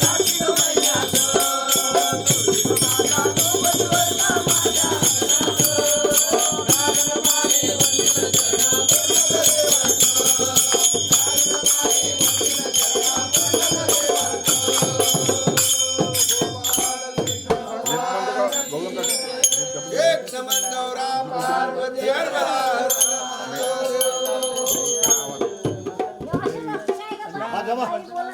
कार्तिक मैया तो